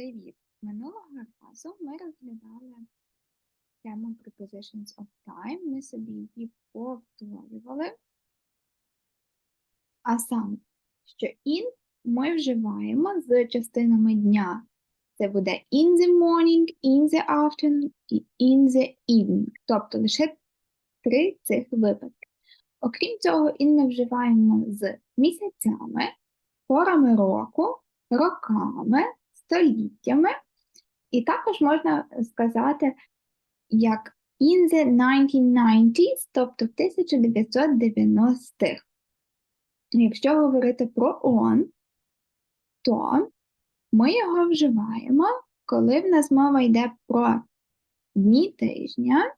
Привіт! Минулого разу ми розглядали тему prepositions of time. Ми собі її повторювали. А саме, що in ми вживаємо з частинами дня. Це буде in the morning, in the afternoon і in the evening. Тобто лише три цих випадки. Окрім цього, in ми вживаємо з місяцями, порами року, роками, століттями. І також можна сказати, як in the 1990s, тобто в 1990-х. Якщо говорити про on, то ми його вживаємо, коли в нас мова йде про дні тижня,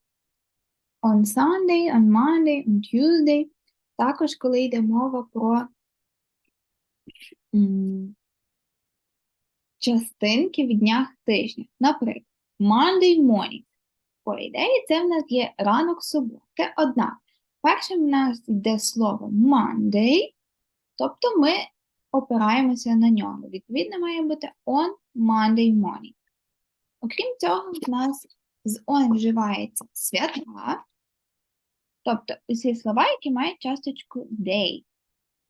on Sunday, on Monday, on Tuesday, також коли йде мова про частинки в днях тижня. Наприклад, Monday morning. По ідеї, це в нас є ранок суботи. Однак, першим в нас йде слово Monday, тобто ми опираємося на нього. Відповідно, має бути on Monday morning. Окрім цього, в нас з on вживається свята, тобто усі слова, які мають часточку day.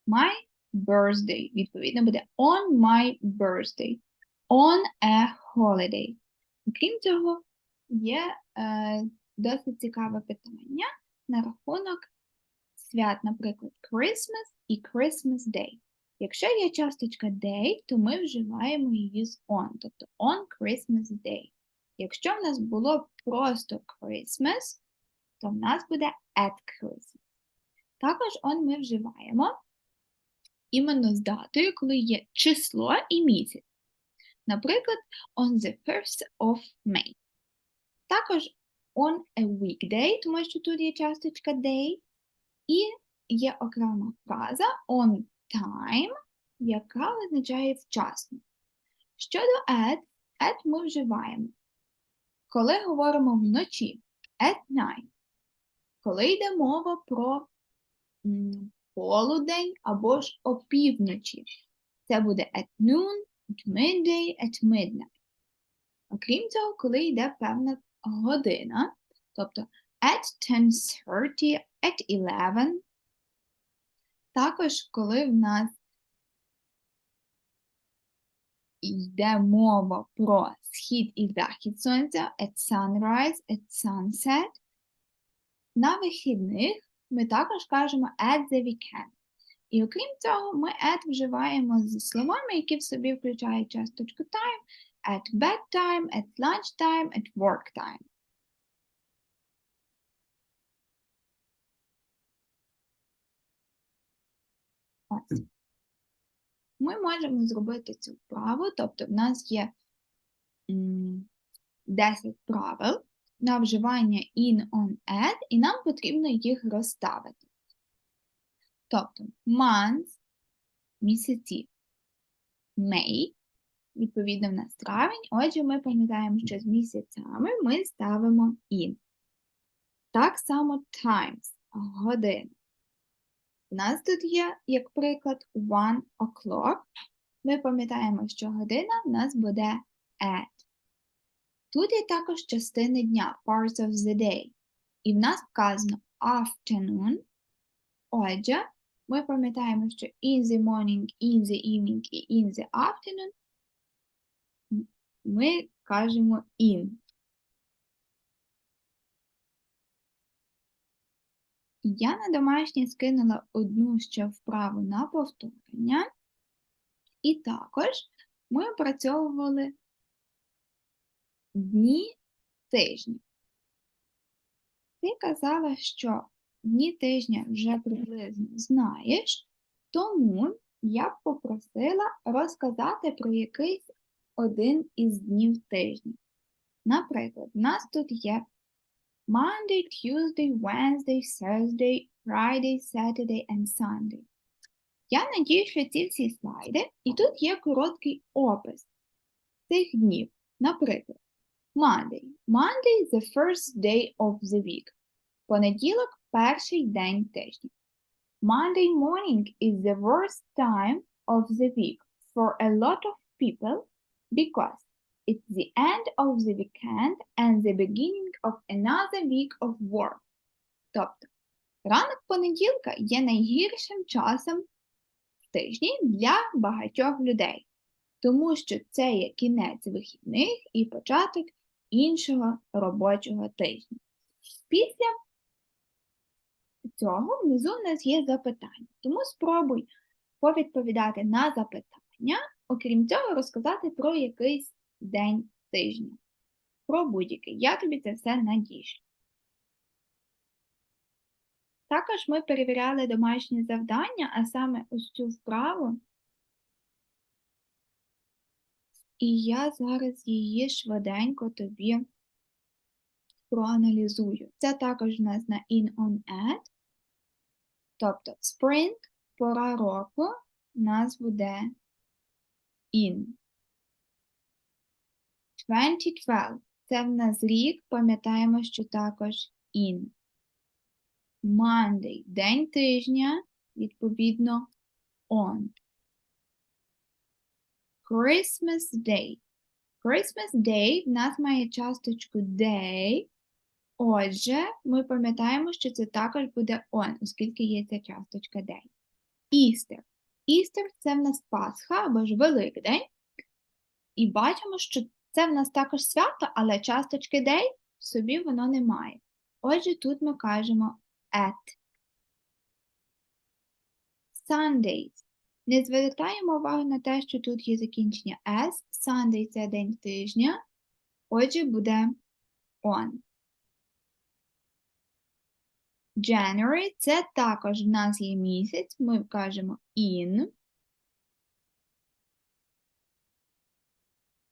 My birthday, відповідно, буде on my birthday, on a holiday. Окрім цього, є е, досить цікаве питання на рахунок свят, наприклад, Christmas і Christmas Day. Якщо є часточка day, то ми вживаємо її з on, тобто on Christmas Day. Якщо в нас було просто Christmas, то в нас буде at Christmas. Також on ми вживаємо іменно з датою, коли є число і місяць. Наприклад, on the 1st of May. Також on a weekday, тому що тут є часточка day, і є окрема фраза on time, яка означає вчасно. Щодо at, at ми вживаємо, коли говоримо вночі, at night, коли йде мова про полудень або ж опівночі. Це буде at noon, at midday, at midnight. Окрім цього, коли йде певна година, тобто at 10.30, at 11. Також, коли в нас йде мова про схід і захід сонця, at sunrise, at sunset. На вихідних ми також кажемо at the weekend. І окрім цього, ми at вживаємо з словами, які в собі включають часточку time, at bedtime, at lunchtime, at work time. Ми можемо зробити цю вправу, тобто в нас є 10 правил на вживання in, on, at, і нам потрібно їх розставити. Тобто months – місяці, May, відповідно, в нас травень. Отже, ми пам'ятаємо, що з місяцями ми ставимо in. Так само times – години. У нас тут є, як приклад, one o'clock. Ми пам'ятаємо, що година в нас буде at. Тут є також частини дня, parts of the day. І в нас вказано afternoon. Отже, ми пам'ятаємо, що in the morning, in the evening і in the afternoon ми кажемо in. Я на домашнє скинула одну ще вправу на повторення. І також ми опрацьовували дні тижня. Ти казала, що дні тижня вже приблизно знаєш, тому я б попросила розказати про якийсь один із днів тижня. Наприклад, у нас тут є Monday, Tuesday, Wednesday, Thursday, Friday, Saturday and Sunday. Я надію, що ці всі слайди, і тут є короткий опис цих днів. Наприклад, Monday. Monday the first day of the week. Понеділок перший день тижня. Monday morning is the worst time of the week for a lot of people because It's the end of the weekend and the beginning of another week of work. Тобто, ранок понеділка є найгіршим часом в тижні для багатьох людей, тому що це є кінець вихідних і початок іншого робочого тижня. Після цього внизу в нас є запитання, тому спробуй повідповідати на запитання, окрім цього, розказати про якийсь день тижня. Про будь-який. Я тобі це все надішлю. Також ми перевіряли домашні завдання, а саме ось цю вправу. І я зараз її швиденько тобі проаналізую. Це також у нас на in on at. Тобто spring, пора року, нас буде in. 2012 це в нас рік, пам'ятаємо, що також in. Monday день тижня, відповідно, on. Christmas Day. Christmas Day в нас має часточку day. Отже, ми пам'ятаємо, що це також буде on, оскільки є ця часточка day. Easter. Easter – це в нас Пасха або ж Великдень. І бачимо, що це в нас також свято, але часточки day в собі воно не має. Отже, тут ми кажемо at. Sundays. Не звертаємо увагу на те, що тут є закінчення S. Sunday – це день тижня. Отже, буде on. January – це також в нас є місяць. Ми кажемо in.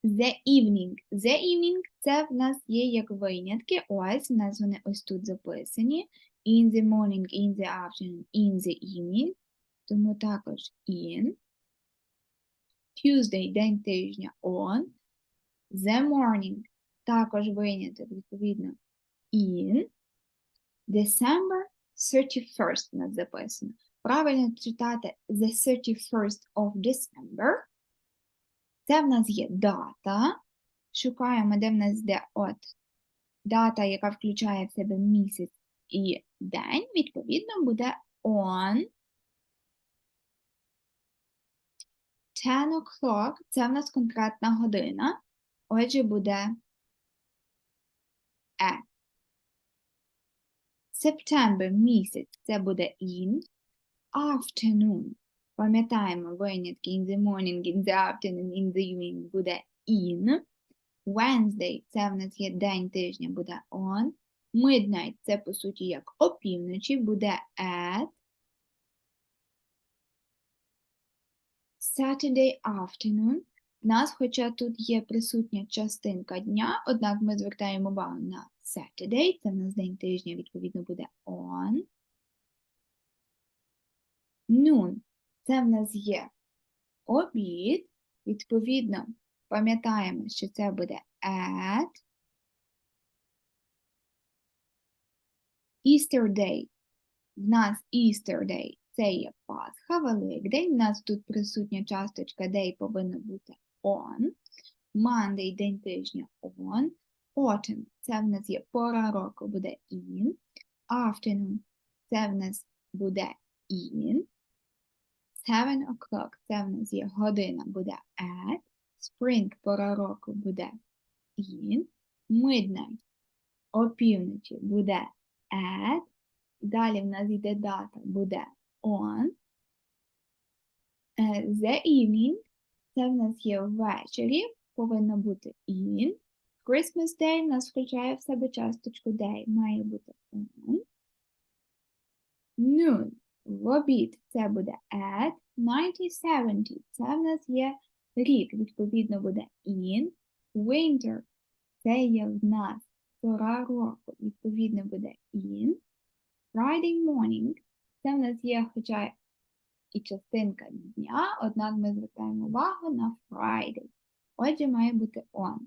The evening. The evening – це в нас є як винятки. Ось, в нас вони ось тут записані. In the morning, in the afternoon, in the evening. Тому також in. Tuesday – день тижня on. The morning – також виняток, відповідно, in. December 31st у нас записано. Правильно читати the 31st of December. Це в нас є дата. Шукаємо, де в нас йде от дата, яка включає в себе місяць і день, відповідно, буде on 10 o'clock. Це в нас конкретна година. Отже, буде at. September місяць це буде in. Afternoon. Пам'ятаємо винятки in the morning, in the afternoon, in the evening буде in. Wednesday це в нас є день тижня, буде on. Midnight це по суті як опівночі, буде at. Saturday afternoon. У нас, хоча тут є присутня частинка дня, однак ми звертаємо увагу на Saturday, це в нас день тижня, відповідно, буде on. Noon це в нас є обід, відповідно, пам'ятаємо, що це буде at. Easter Day. В нас Easter Day це є Пасха, Великдень. У нас тут присутня часточка day повинна бути on. Monday день тижня on. Autumn це в нас є пора року, буде in. Afternoon це в нас буде in. Seven o'clock це в нас є година, буде at. Spring пора року буде in. Midnight опівночі буде at. Далі в нас йде дата, буде on. The evening це в нас є ввечері, повинно бути in. Christmas Day в нас включає в себе часточку day, має бути on. Noon в обід це буде at. 1970 це в нас є рік, відповідно буде in. Winter це є в нас пора року, відповідно буде in. Friday morning це в нас є, хоча і частинка дня, однак ми звертаємо увагу на Friday. Отже, має бути on.